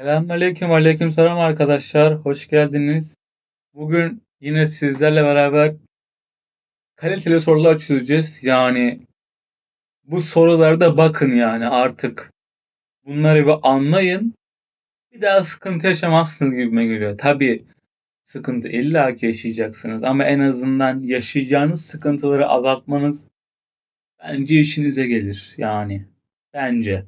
Selamünaleyküm, aleykümselam arkadaşlar. Hoş geldiniz. Bugün yine sizlerle beraber kaliteli sorular çözeceğiz. Yani bu sorularda bakın yani artık bunları bir anlayın. Bir daha sıkıntı yaşamazsınız gibime geliyor. Tabii sıkıntı illaki yaşayacaksınız ama en azından yaşayacağınız sıkıntıları azaltmanız bence işinize gelir yani. Bence.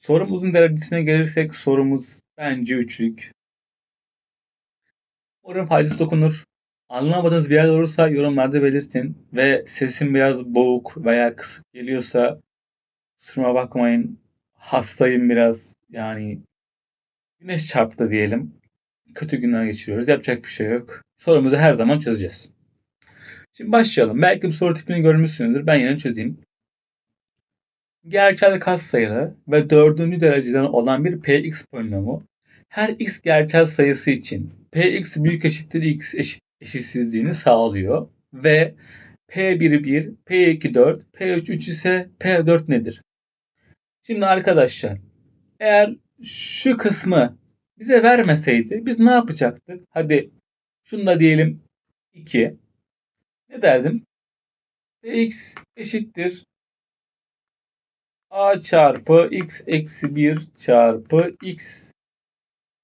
Sorumuzun derecesine gelirsek sorumuz bence üçlük. Umarım faydası dokunur. Anlamadığınız bir yer olursa yorumlarda belirtin ve sesim biraz boğuk veya kısık geliyorsa kusuruma bakmayın. Hastayım biraz yani güneş çarptı diyelim. Kötü günler geçiriyoruz. Yapacak bir şey yok. Sorumuzu her zaman çözeceğiz. Şimdi başlayalım. Belki bu soru tipini görmüşsünüzdür. Ben yine çözeyim gerçel katsayılı ve dördüncü dereceden olan bir px polinomu her x gerçel sayısı için px büyük eşittir x eşit, eşitsizliğini sağlıyor ve p1 1, p2 4, p3 3 ise p4 nedir? Şimdi arkadaşlar eğer şu kısmı bize vermeseydi biz ne yapacaktık? Hadi şunu da diyelim 2. Ne derdim? px eşittir a çarpı x eksi 1 çarpı x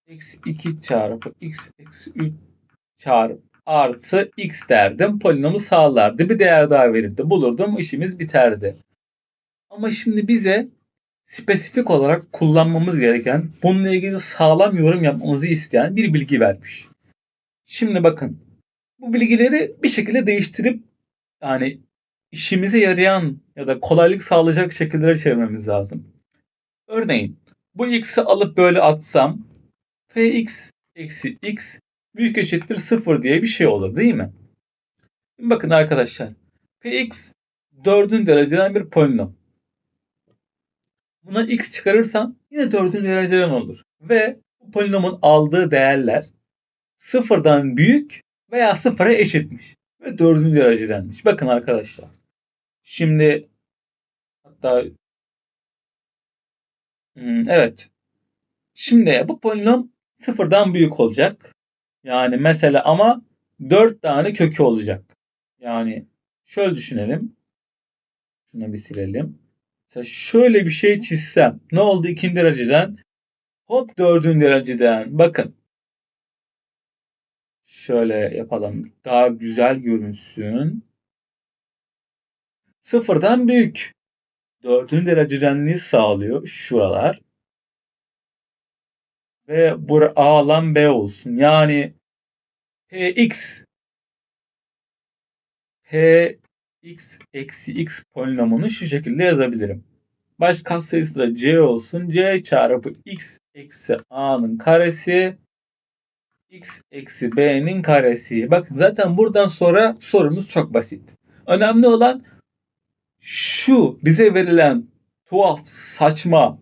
eksi 2 çarpı x eksi 3 çarpı artı x derdim. Polinomu sağlardı. Bir değer daha verirdi. Bulurdum. işimiz biterdi. Ama şimdi bize spesifik olarak kullanmamız gereken, bununla ilgili sağlam yorum yapmamızı isteyen bir bilgi vermiş. Şimdi bakın. Bu bilgileri bir şekilde değiştirip yani işimize yarayan ya da kolaylık sağlayacak şekillere çevirmemiz lazım. Örneğin bu x'i alıp böyle atsam px eksi x büyük eşittir 0 diye bir şey olur değil mi? Bakın arkadaşlar px 4'ün dereceden bir polinom. Buna x çıkarırsam yine 4'ün dereceden olur. Ve bu polinomun aldığı değerler sıfırdan büyük veya sıfıra eşitmiş. Ve dördüncü derecedenmiş. Bakın arkadaşlar. Şimdi hatta hmm, evet. Şimdi bu polinom sıfırdan büyük olacak. Yani mesela ama 4 tane kökü olacak. Yani şöyle düşünelim. Şunu bir silelim. Mesela şöyle bir şey çizsem. Ne oldu ikinci dereceden? Hop dördüncü dereceden. Bakın. Şöyle yapalım. Daha güzel görünsün sıfırdan büyük. Dördüncü derecedenliği sağlıyor şuralar. Ve bura A alan B olsun. Yani Px Px eksi x polinomunu şu şekilde yazabilirim. Baş katsayısı da c olsun. c çarpı x eksi a'nın karesi x eksi b'nin karesi. Bakın zaten buradan sonra sorumuz çok basit. Önemli olan şu bize verilen tuhaf, saçma,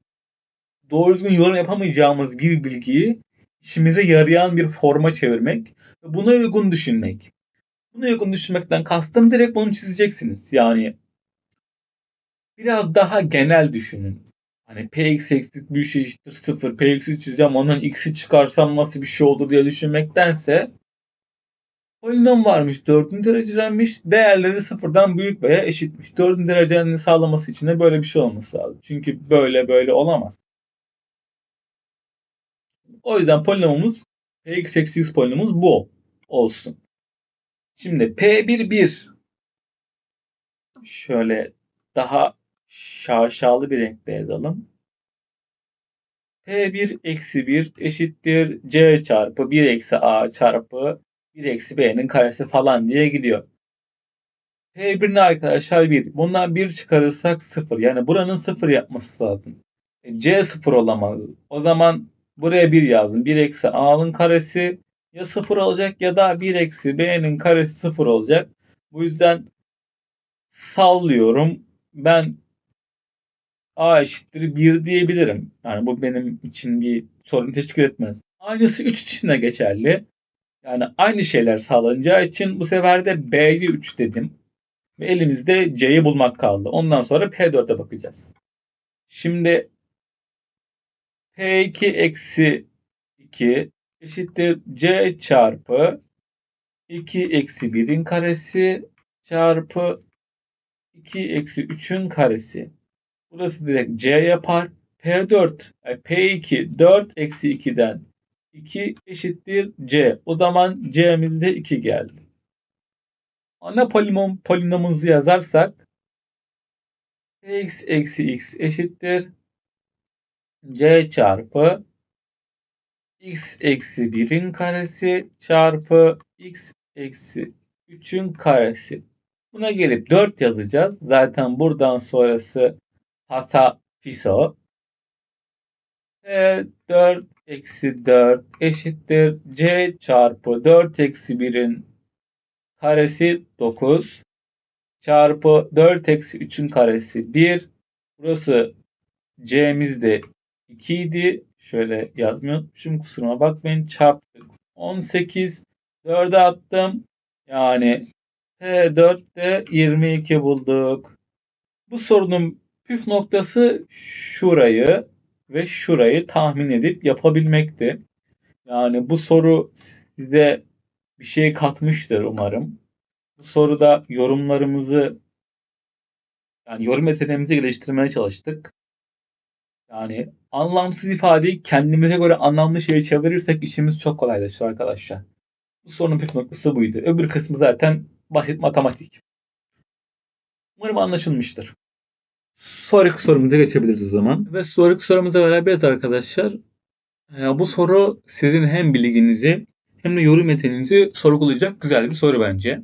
doğru düzgün yorum yapamayacağımız bir bilgiyi işimize yarayan bir forma çevirmek ve buna uygun düşünmek. Buna uygun düşünmekten kastım direkt bunu çizeceksiniz. Yani biraz daha genel düşünün. Hani px eksi bir şey eşittir 0, px'i çizeceğim ondan x'i çıkarsam nasıl bir şey olur diye düşünmektense Polinom varmış. Dördüncü derecelenmiş. Değerleri sıfırdan büyük veya eşitmiş. Dördüncü derecelenini sağlaması için de böyle bir şey olması lazım. Çünkü böyle böyle olamaz. O yüzden polinomumuz px eksi 100 polinomumuz bu olsun. Şimdi p1 1 şöyle daha şaşalı bir renkte yazalım. P1 eksi 1 eşittir C çarpı 1 eksi A çarpı 1 eksi b'nin karesi falan diye gidiyor. P1 ne arkadaşlar 1. Bundan 1 çıkarırsak 0. Yani buranın 0 yapması lazım. E, C 0 olamaz. O zaman buraya 1 yazdım. 1 eksi a'nın karesi ya 0 olacak ya da 1 eksi b'nin karesi 0 olacak. Bu yüzden sallıyorum. Ben a eşittir 1 diyebilirim. Yani bu benim için bir sorun teşkil etmez. Aynısı 3 için de geçerli. Yani aynı şeyler sağlanacağı için bu sefer de B'yi 3 dedim. Ve elimizde C'yi bulmak kaldı. Ondan sonra P4'e bakacağız. Şimdi P2 eksi 2 eşittir C çarpı 2 eksi 1'in karesi çarpı 2 eksi 3'ün karesi. Burası direkt C yapar. P4, yani P2 4 eksi 2'den 2 eşittir C. O zaman C'mizde 2 geldi. Ana polinom, polinomumuzu yazarsak x eksi x eşittir c çarpı x eksi 1'in karesi çarpı x eksi 3'ün karesi. Buna gelip 4 yazacağız. Zaten buradan sonrası hata fiso. E, 4 eksi 4 eşittir c çarpı 4 eksi 1'in karesi 9 çarpı 4 eksi 3'ün karesi 1. Burası c'miz de 2 idi. Şöyle yazmıyormuşum kusuruma bakmayın. Çarptık. 18. 4'e attım. Yani P4'te 22 bulduk. Bu sorunun püf noktası şurayı ve şurayı tahmin edip yapabilmekti. Yani bu soru size bir şey katmıştır umarım. Bu soruda yorumlarımızı yani yorum yeteneğimizi geliştirmeye çalıştık. Yani anlamsız ifadeyi kendimize göre anlamlı şeye çevirirsek işimiz çok kolaylaşır arkadaşlar. Bu sorunun püf noktası buydu. Öbür kısmı zaten basit matematik. Umarım anlaşılmıştır. Sonraki sorumuza geçebiliriz o zaman. Ve sonraki sorumuza beraberiz arkadaşlar. Bu soru sizin hem bilginizi hem de yorum yeteneğinizi sorgulayacak güzel bir soru bence.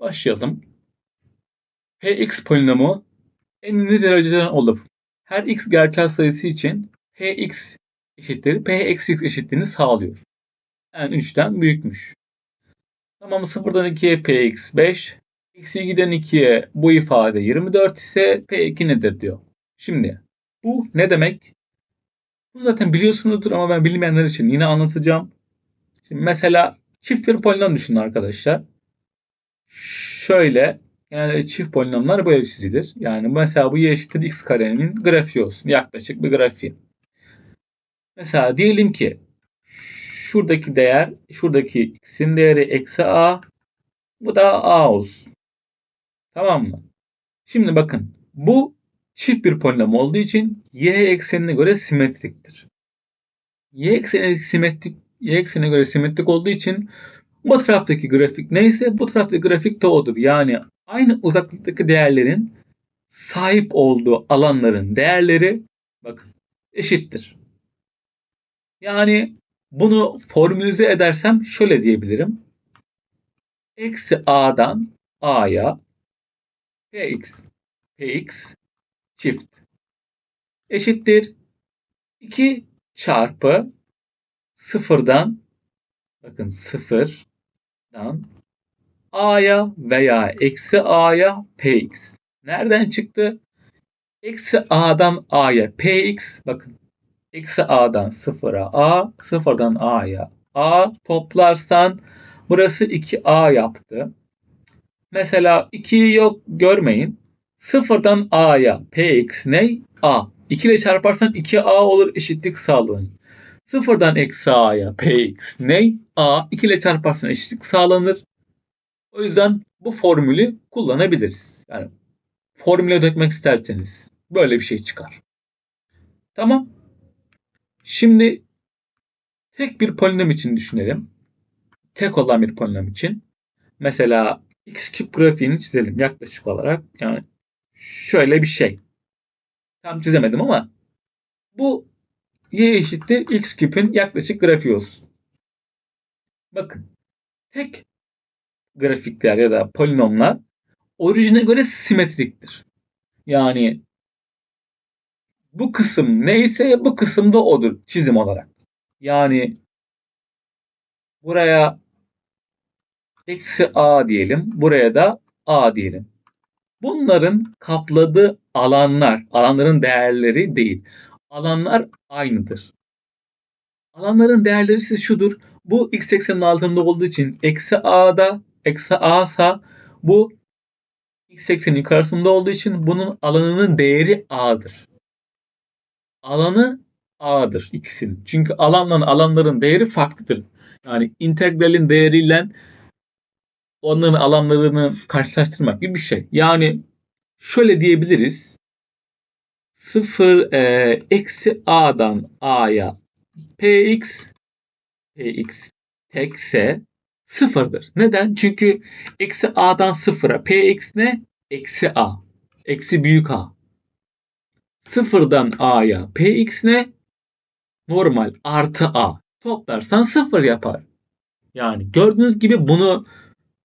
Başlayalım. Px polinomu en ünlü dereceden olup her x gerçel sayısı için px eşittir p eksi x eşitliğini sağlıyor. Yani 3'ten büyükmüş. Tamam 0'dan 2'ye px 5, eksi 2'den 2'ye bu ifade 24 ise p2 nedir diyor. Şimdi bu ne demek? Bu zaten biliyorsunuzdur ama ben bilmeyenler için yine anlatacağım. Şimdi mesela çift bir polinom düşünün arkadaşlar. Şöyle yani çift polinomlar böyle çizilir. Yani mesela bu y eşittir x karenin grafiği olsun. Yaklaşık bir grafiği. Mesela diyelim ki şuradaki değer, şuradaki x'in değeri eksi a. Bu da a olsun. Tamam mı? Şimdi bakın bu çift bir polinom olduğu için y eksenine göre simetriktir. Y ekseni simetrik y eksenine göre simetrik olduğu için bu taraftaki grafik neyse bu taraftaki grafik de odur. Yani aynı uzaklıktaki değerlerin sahip olduğu alanların değerleri bakın eşittir. Yani bunu formülize edersem şöyle diyebilirim. Eksi a'dan a'ya px px çift eşittir 2 çarpı sıfırdan bakın sıfırdan a'ya veya eksi a'ya px. Nereden çıktı? Eksi a'dan a'ya px. Bakın eksi a'dan sıfıra a, sıfırdan a'ya a toplarsan burası 2a yaptı. Mesela 2'yi yok görmeyin. Sıfırdan a'ya px ne? a. 2 ile çarparsan 2a olur eşitlik sağlanır. Sıfırdan eksi a'ya px ne? a. 2 ile çarparsan eşitlik sağlanır. O yüzden bu formülü kullanabiliriz. Yani formüle dökmek isterseniz böyle bir şey çıkar. Tamam. Şimdi tek bir polinom için düşünelim. Tek olan bir polinom için. Mesela x küp grafiğini çizelim yaklaşık olarak. Yani şöyle bir şey. Tam çizemedim ama bu y eşittir x küpün yaklaşık grafiği olsun. Bakın tek grafikler ya da polinomlar orijine göre simetriktir. Yani bu kısım neyse bu kısım da odur çizim olarak. Yani buraya eksi a diyelim. Buraya da a diyelim. Bunların kapladığı alanlar, alanların değerleri değil. Alanlar aynıdır. Alanların değerleri ise şudur. Bu x eksenin altında olduğu için eksi a'da eksi a ise bu x eksenin yukarısında olduğu için bunun alanının değeri a'dır. Alanı a'dır ikisinin. Çünkü alanla alanların değeri farklıdır. Yani integralin değeriyle onların alanlarını karşılaştırmak gibi bir şey. Yani şöyle diyebiliriz. 0 e, eksi a'dan a'ya px px tekse sıfırdır. Neden? Çünkü eksi a'dan sıfıra px ne? Eksi a. Eksi büyük a. Sıfırdan a'ya px ne? Normal artı a. Toplarsan sıfır yapar. Yani gördüğünüz gibi bunu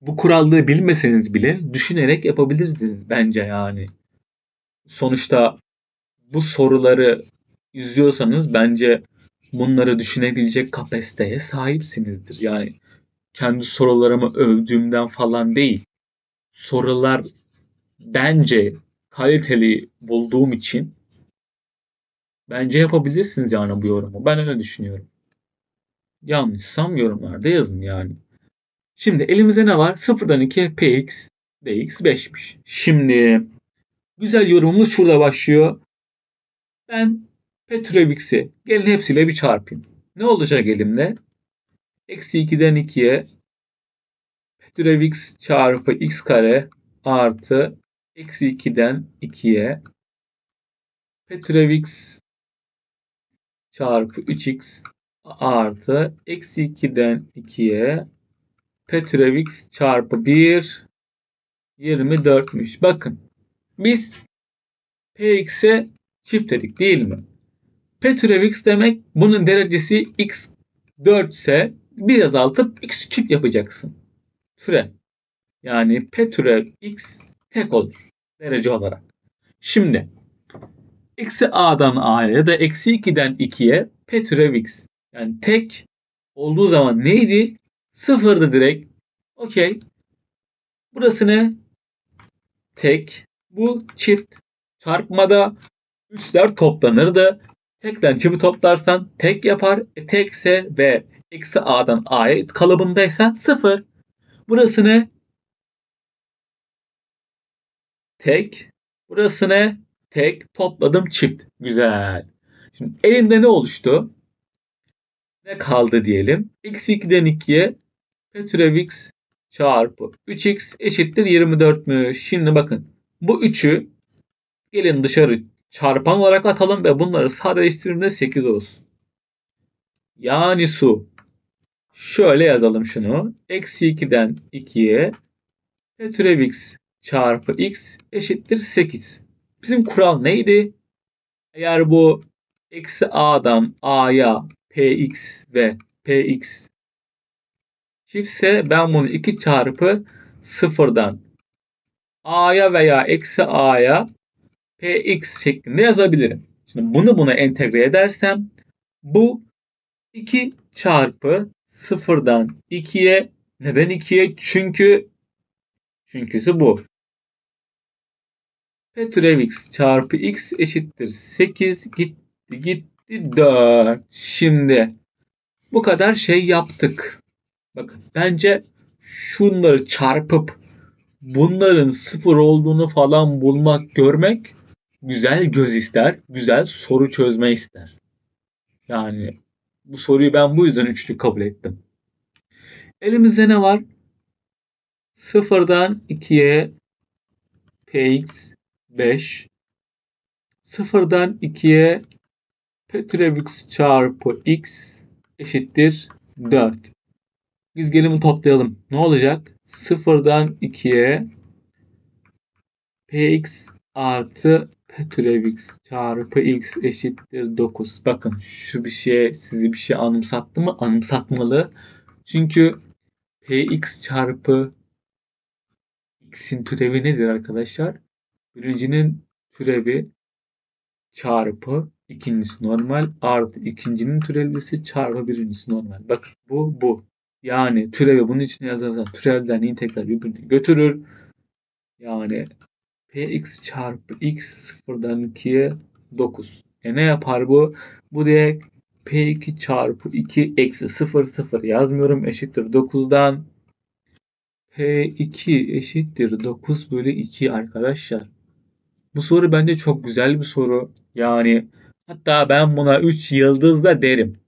bu kurallığı bilmeseniz bile düşünerek yapabilirsiniz bence yani. Sonuçta bu soruları izliyorsanız bence bunları düşünebilecek kapasiteye sahipsinizdir. Yani kendi sorularımı övdüğümden falan değil. Sorular bence kaliteli bulduğum için bence yapabilirsiniz yani bu yorumu. Ben öyle düşünüyorum. Yanlışsam yorumlarda yazın yani. Şimdi elimizde ne var? 0'dan 2'ye px dx 5'miş. Şimdi güzel yorumumuz şurada başlıyor. Ben p türev x'i gelin hepsiyle bir çarpayım. Ne olacak elimde? Eksi 2'den 2'ye p türev x çarpı x kare artı eksi 2'den 2'ye p türev x çarpı 3x artı eksi 2'den 2'ye p türev x çarpı 1 24'müş. Bakın biz px'e çift dedik değil mi? P türev x demek bunun derecesi x 4 ise bir azaltıp x çift yapacaksın. Türev. Yani P türev x tek olur derece olarak. Şimdi eksi a'dan a'ya ya da eksi 2'den 2'ye P türev x. Yani tek olduğu zaman neydi? Sıfırdı direkt. Okey. Burası ne? Tek. Bu çift. Çarpmada üstler toplanırdı. Tekten çift toplarsan tek yapar. E, tekse ve eksi a'dan a'ya kalıbındaysa sıfır. Burası ne? Tek. Burası ne? Tek. Topladım çift. Güzel. Şimdi elimde ne oluştu? Ne kaldı diyelim. Eksi 2'den 2'ye p türev x çarpı 3x eşittir 24'müş. Şimdi bakın bu 3'ü gelin dışarı çarpan olarak atalım ve bunları sadeleştirdiğimde 8 olsun. Yani su. Şöyle yazalım şunu. Eksi 2'den 2'ye p türev x çarpı x eşittir 8. Bizim kural neydi? Eğer bu eksi a'dan a'ya px ve px çiftse ben bunu 2 çarpı sıfırdan a'ya veya eksi a'ya px şeklinde yazabilirim. Şimdi bunu buna entegre edersem bu 2 çarpı sıfırdan 2'ye neden 2'ye? Çünkü çünküsü bu. P türev x çarpı x eşittir 8 gitti gitti 4. Şimdi bu kadar şey yaptık. Bakın bence şunları çarpıp bunların sıfır olduğunu falan bulmak, görmek güzel göz ister, güzel soru çözme ister. Yani bu soruyu ben bu yüzden üçlü kabul ettim. Elimizde ne var? Sıfırdan 2'ye px 5 sıfırdan 2'ye p türev x çarpı x eşittir 4. Biz gelimi toplayalım. Ne olacak? Sıfırdan 2'ye px artı p türev x çarpı x eşittir 9. Bakın şu bir şeye sizi bir şey anımsattı mı? Anımsatmalı. Çünkü px çarpı x'in türevi nedir arkadaşlar? Birincinin türevi çarpı ikincisi normal artı ikincinin türevlisi çarpı birincisi normal. Bak bu bu. Yani türevi bunun içine yazarsan türevden integral birbirini götürür. Yani px çarpı x sıfırdan 2'ye 9. E ne yapar bu? Bu direkt p2 çarpı 2 eksi 0 0 yazmıyorum eşittir 9'dan p2 eşittir 9 bölü 2 arkadaşlar. Bu soru bence çok güzel bir soru. Yani Hatta ben buna 3 yıldız da derim.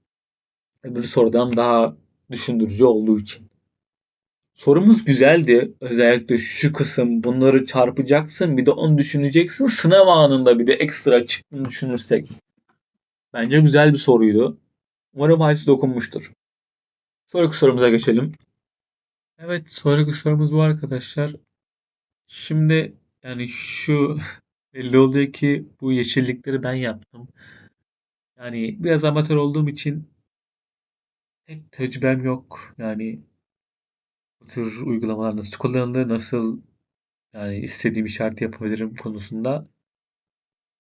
Öbür sorudan daha düşündürücü olduğu için. Sorumuz güzeldi. Özellikle şu kısım bunları çarpacaksın bir de onu düşüneceksin. Sınav anında bir de ekstra çıktığını düşünürsek. Bence güzel bir soruydu. Umarım haysi dokunmuştur. Sonraki sorumuza geçelim. Evet sonraki sorumuz bu arkadaşlar. Şimdi yani şu belli oluyor ki bu yeşillikleri ben yaptım. Yani biraz amatör olduğum için pek tecrübem yok. Yani bu tür uygulamalar nasıl kullanılır, nasıl yani istediğim işareti yapabilirim konusunda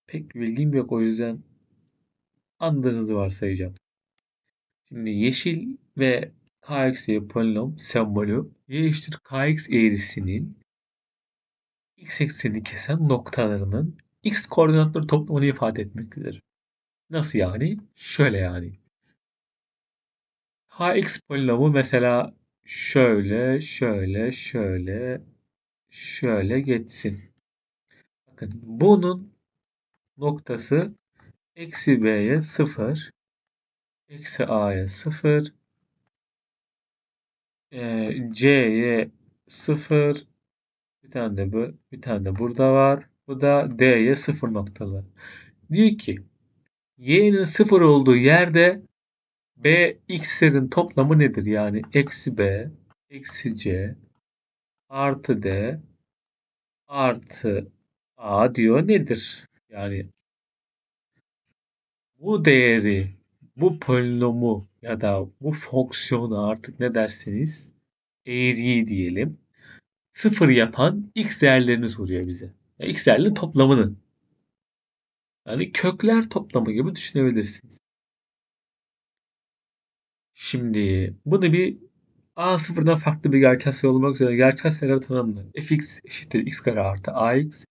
pek bilgim yok. O yüzden andığınızı varsayacağım. Şimdi yeşil ve kx polinom sembolü y eşittir kx eğrisinin x eksenini kesen noktalarının x koordinatları toplamını ifade etmektedir. Nasıl yani? Şöyle yani. Kx polinomu mesela şöyle, şöyle, şöyle, şöyle geçsin. Bakın bunun noktası eksi b'ye 0, eksi a'ya 0, e, c'ye 0, bir tane de bu, bir tane de burada var. Bu da d'ye 0 noktalar. Diyor ki y'nin 0 olduğu yerde b x'lerin toplamı nedir? Yani eksi b, eksi c, artı d, artı a diyor nedir? Yani bu değeri, bu polinomu ya da bu fonksiyonu artık ne derseniz eğriyi diyelim. Sıfır yapan x değerlerini soruyor bize. Yani x değerlerinin toplamını. Yani kökler toplamı gibi düşünebilirsiniz. Şimdi bunu bir a sıfırdan farklı bir gerçel sayı olmak üzere gerçel sayıları tanımlı. fx eşittir x kare artı ax,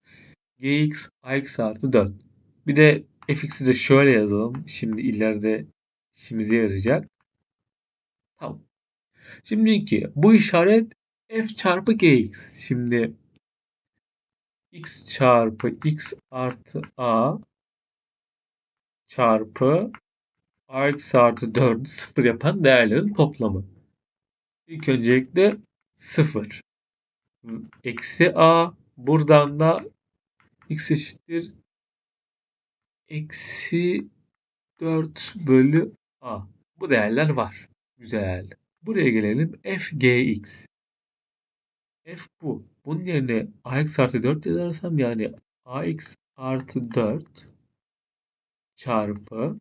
gx ax artı 4. Bir de fx'i de şöyle yazalım. Şimdi ileride işimize yarayacak. Tamam. Şimdi ki bu işaret f çarpı gx. Şimdi x çarpı x artı a çarpı ax artı 4 sıfır yapan değerlerin toplamı. İlk öncelikle 0 eksi a buradan da x eşittir eksi 4 bölü a. Bu değerler var. Güzel. Buraya gelelim. f gx. f bu. Bunun yerine ax artı 4 yazarsam yani ax artı 4 çarpı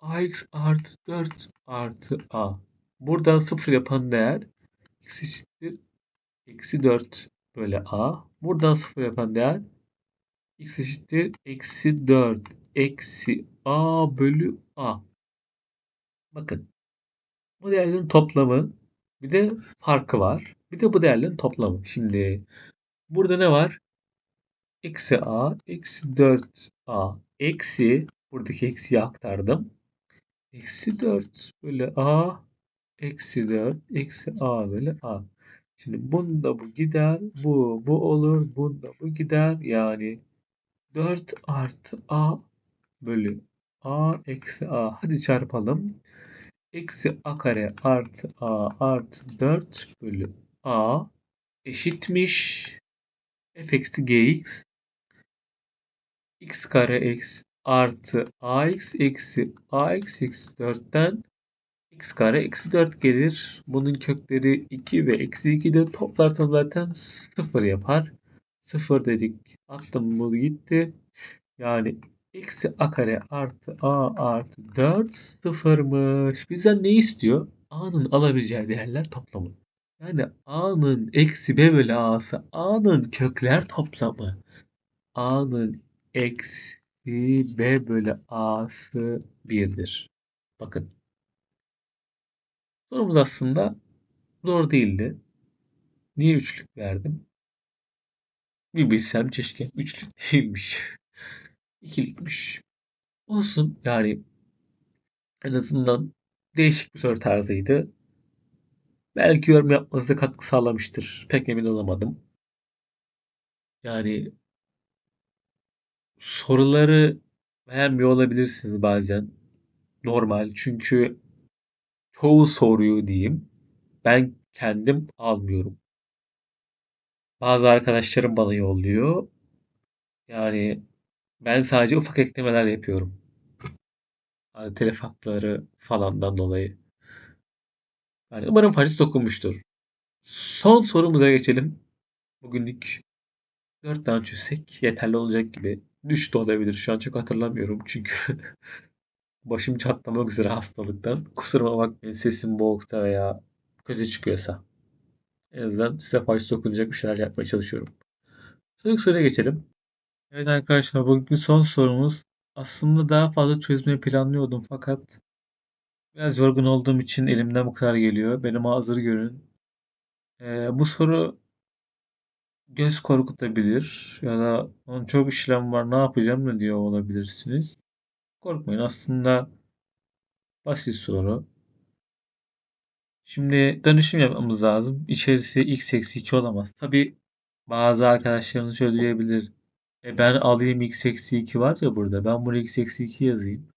ax artı 4 artı a. Buradan 0 yapan değer x eşittir eksi 4 bölü a. Buradan 0 yapan değer x eşittir eksi 4 eksi a bölü a. Bakın bu değerlerin toplamı bir de farkı var. Bir de bu değerlerin toplamı. Şimdi burada ne var? Eksi a eksi 4a eksi buradaki eksiyi aktardım. Eksi 4 bölü a eksi 4 eksi a bölü a. Şimdi bunda bu gider. Bu bu olur. Bunda bu gider. Yani 4 artı a bölü a eksi a. Hadi çarpalım. Eksi a kare artı a artı 4 bölü a eşitmiş. f eksi gx x kare eksi artı ax eksi ax eksi 4'ten x kare eksi 4 gelir. Bunun kökleri 2 ve eksi 2'de toplarsam zaten 0 yapar. 0 dedik. Attım bu gitti. Yani eksi a kare artı a artı 4 sıfırmış. Bizden ne istiyor? a'nın alabileceği değerler toplamı. Yani a'nın eksi b bölü a'sı a'nın kökler toplamı. a'nın eksi b bölü a'sı 1'dir. Bakın. Sorumuz aslında zor değildi. Niye üçlük verdim? Bir bilsem keşke. Üçlük değilmiş. İkilikmiş. Olsun yani en azından değişik bir soru tarzıydı. Belki yorum yapmanıza katkı sağlamıştır. Pek emin olamadım. Yani soruları beğenmiyor olabilirsiniz bazen. Normal. Çünkü çoğu soruyu diyeyim ben kendim almıyorum. Bazı arkadaşlarım bana yolluyor. Yani ben sadece ufak eklemeler yapıyorum. Hani telif hakları falandan dolayı. Yani umarım faydası dokunmuştur. Son sorumuza geçelim. Bugünlük 4 tane çözsek yeterli olacak gibi. Düştü olabilir. Şu an çok hatırlamıyorum çünkü başım çatlamak üzere hastalıktan. Kusuruma bakmayın sesim boğuksa veya kötü çıkıyorsa. En azından size faydası dokunacak bir şeyler yapmaya çalışıyorum. Sonraki soruya geçelim. Evet arkadaşlar bugünkü son sorumuz. Aslında daha fazla çözmeyi planlıyordum fakat biraz yorgun olduğum için elimden bu kadar geliyor. Benim hazır görün. Ee, bu soru göz korkutabilir ya da onun çok işlem var ne yapacağım ne diyor olabilirsiniz. Korkmayın aslında basit soru. Şimdi dönüşüm yapmamız lazım. İçerisi x eksi 2 olamaz. Tabi bazı arkadaşlarınız şöyle diyebilir. E ben alayım x eksi 2 var ya burada. Ben buraya x eksi 2 yazayım.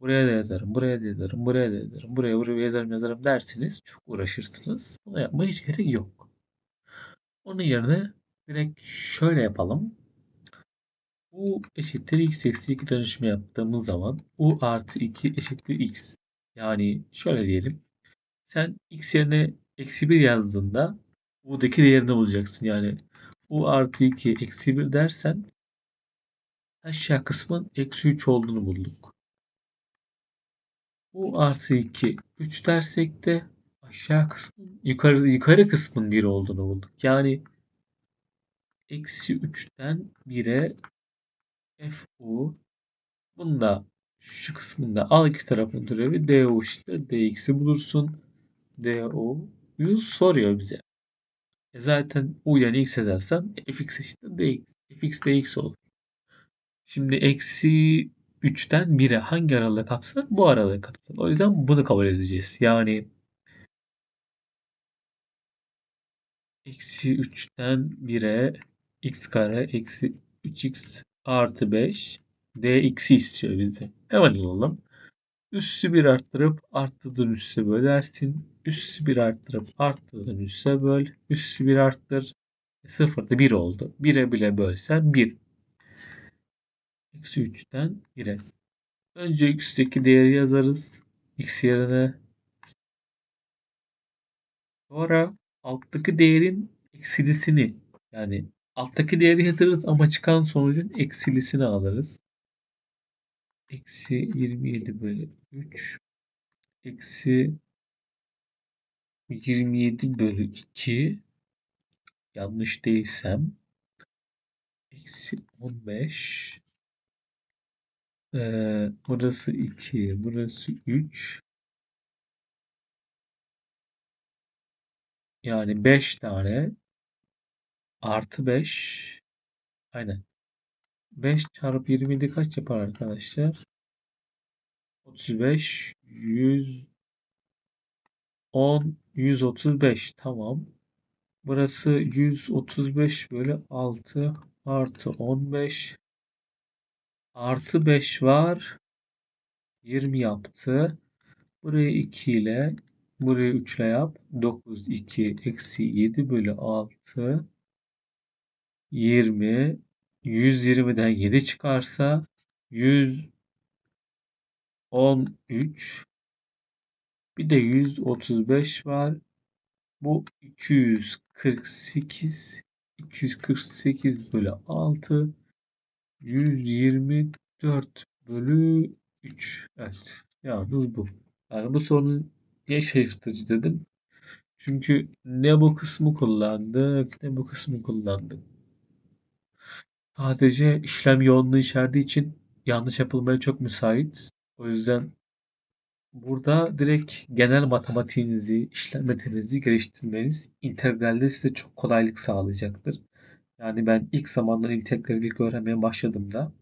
Buraya da yazarım, buraya da yazarım, buraya da yazarım, buraya buraya yazarım yazarım dersiniz. Çok uğraşırsınız. Bunu yapmaya hiç gerek yok. Onun yerine direkt şöyle yapalım. U eşittir x eksi 2 dönüşümü yaptığımız zaman U artı 2 eşittir x. Yani şöyle diyelim. Sen x yerine eksi 1 yazdığında U'daki değerini bulacaksın. Yani U artı 2 eksi 1 dersen aşağı kısmın eksi 3 olduğunu bulduk. U artı 2 3 dersek de aşağı kısmın yukarı, yukarı kısmın 1 olduğunu bulduk. Yani eksi 3'ten 1'e fu bunda şu kısmında al iki tarafın türevi du işte dx'i bulursun. du soruyor bize. E zaten u yani x edersen fx eşittir dx. fx dx olur. Şimdi eksi 3'ten 1'e hangi aralığı kapsar? Bu aralığı kapsar. O yüzden bunu kabul edeceğiz. Yani eksi 3'ten 1'e x kare eksi 3x artı 5 dx'i istiyor bizde. Hemen alalım. Üssü 1 arttırıp arttırdığın üsse bölersin. Üssü 1 arttırıp arttırdığın üsse böl. Üssü 1 arttır. 0'da 1 oldu. 1'e bile bölsen 1. Eksi 3'ten 1'e. Önce x'teki değeri yazarız. x yerine. Sonra alttaki değerin eksilisini yani alttaki değeri yazarız ama çıkan sonucun eksilisini alırız. Eksi 27 bölü 3 eksi 27 bölü 2 yanlış değilsem. Eksi 15 ee, burası 2 burası 3 yani 5 tane artı 5 aynen 5 çarpı 27 kaç yapar arkadaşlar? 35 100 10 135 tamam. Burası 135 bölü 6 artı 15 artı 5 var. 20 yaptı. Burayı 2 ile burayı 3 ile yap. 9 2 eksi 7 bölü 6 20 120'den 7 çıkarsa 113 bir de 135 var. Bu 248 248 bölü 6 124 bölü 3. Evet. Yani bu. Yani bu sorunun niye şaşırtıcı dedim. Çünkü ne bu kısmı kullandık ne bu kısmı kullandık. Sadece işlem yoğunluğu içerdiği için yanlış yapılmaya çok müsait. O yüzden burada direkt genel matematiğinizi, işlem metodinizi geliştirmeniz integralde size çok kolaylık sağlayacaktır. Yani ben ilk zamanlar integrali ilk öğrenmeye başladığımda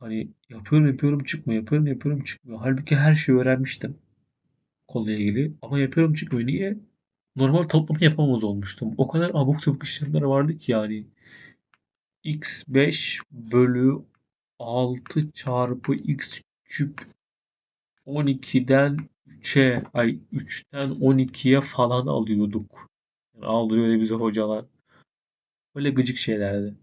hani yapıyorum yapıyorum çıkmıyor, yapıyorum yapıyorum çıkmıyor. Halbuki her şeyi öğrenmiştim konuyla ilgili ama yapıyorum çıkmıyor. Niye? Normal toplama yapamaz olmuştum. O kadar abuk sabuk işlemler vardı ki yani x5 bölü 6 çarpı x küp 12'den 3'e ay 3'ten 12'ye falan alıyorduk. Yani öyle bize hocalar. Böyle gıcık şeylerdi.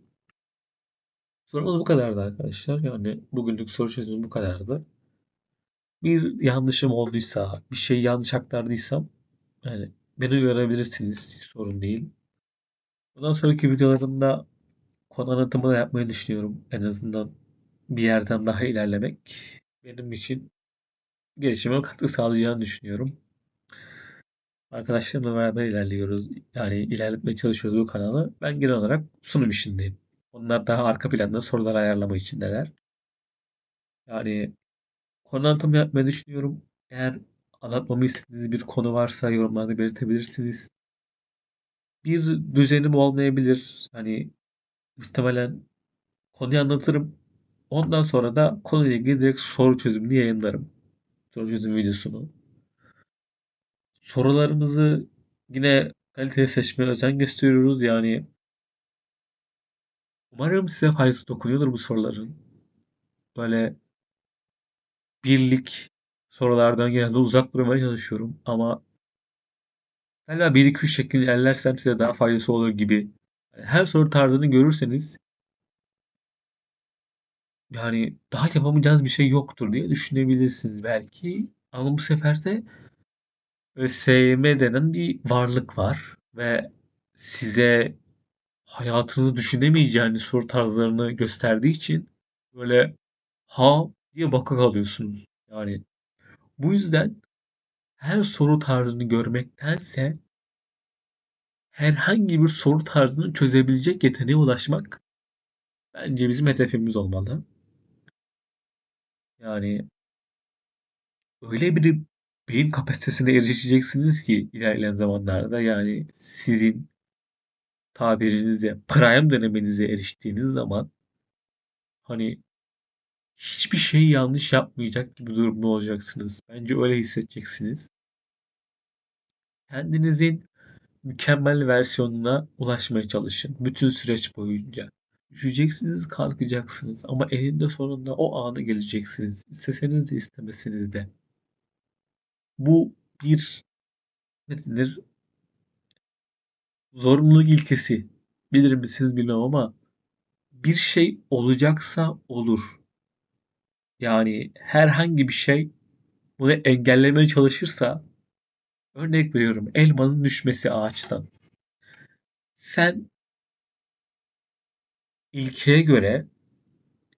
Sorumuz bu kadardı arkadaşlar. Yani bugünlük soru çözümümüz bu kadardı. Bir yanlışım olduysa, bir şey yanlış aktardıysam yani beni uyarabilirsiniz. Sorun değil. Bundan sonraki videolarımda konu anlatımı da yapmayı düşünüyorum. En azından bir yerden daha ilerlemek benim için gelişime katkı sağlayacağını düşünüyorum. Arkadaşlarımla beraber ilerliyoruz. Yani ilerletmeye çalışıyoruz bu kanalı. Ben genel olarak sunum işindeyim. Onlar daha arka planda sorular ayarlama içindeler. Yani konu anlatımı yapmayı düşünüyorum. Eğer anlatmamı istediğiniz bir konu varsa yorumlarda belirtebilirsiniz. Bir düzenim olmayabilir. Hani muhtemelen konuyu anlatırım. Ondan sonra da konuyla ilgili direkt soru çözümünü yayınlarım. Soru çözüm videosunu. Sorularımızı yine kaliteli seçmeye özen gösteriyoruz. Yani umarım size faydası dokunuyordur bu soruların. Böyle birlik sorulardan genelde uzak durmaya çalışıyorum. Ama galiba 1-2-3 şeklinde ilerlersem size daha faydası olur gibi. Yani her soru tarzını görürseniz yani daha yapamayacağınız bir şey yoktur diye düşünebilirsiniz belki. Ama bu sefer de ÖSYM denen bir varlık var ve size hayatını düşünemeyeceğiniz soru tarzlarını gösterdiği için böyle ha diye baka kalıyorsunuz. Yani bu yüzden her soru tarzını görmektense herhangi bir soru tarzını çözebilecek yeteneğe ulaşmak bence bizim hedefimiz olmalı. Yani öyle bir beyin kapasitesine erişeceksiniz ki ilerleyen zamanlarda yani sizin tabirinizle prime döneminize eriştiğiniz zaman hani hiçbir şeyi yanlış yapmayacak gibi durumda olacaksınız. Bence öyle hissedeceksiniz. Kendinizin mükemmel versiyonuna ulaşmaya çalışın. Bütün süreç boyunca. Düşeceksiniz, kalkacaksınız ama eninde sonunda o ana geleceksiniz. İsteseniz de istemeseniz de. Bu bir ne denir? Zorunluluk ilkesi. Bilir misiniz bilmem ama bir şey olacaksa olur. Yani herhangi bir şey bunu engellemeye çalışırsa örnek veriyorum elmanın düşmesi ağaçtan. Sen ilkeye göre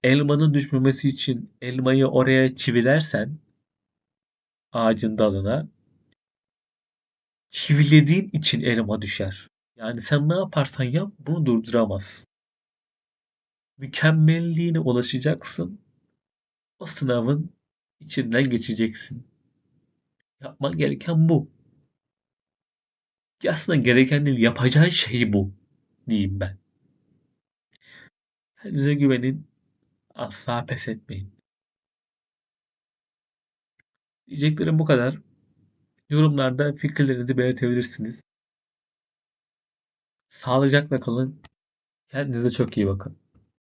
elmanın düşmemesi için elmayı oraya çivilersen ağacın dalına çivilediğin için elma düşer. Yani sen ne yaparsan yap bunu durduramaz. Mükemmelliğine ulaşacaksın. O sınavın içinden geçeceksin. Yapman gereken bu. Aslında gereken değil, yapacağın şey bu diyeyim ben. Kendinize güvenin. Asla pes etmeyin. Diyeceklerim bu kadar. Yorumlarda fikirlerinizi belirtebilirsiniz. Sağlıcakla kalın. Kendinize çok iyi bakın.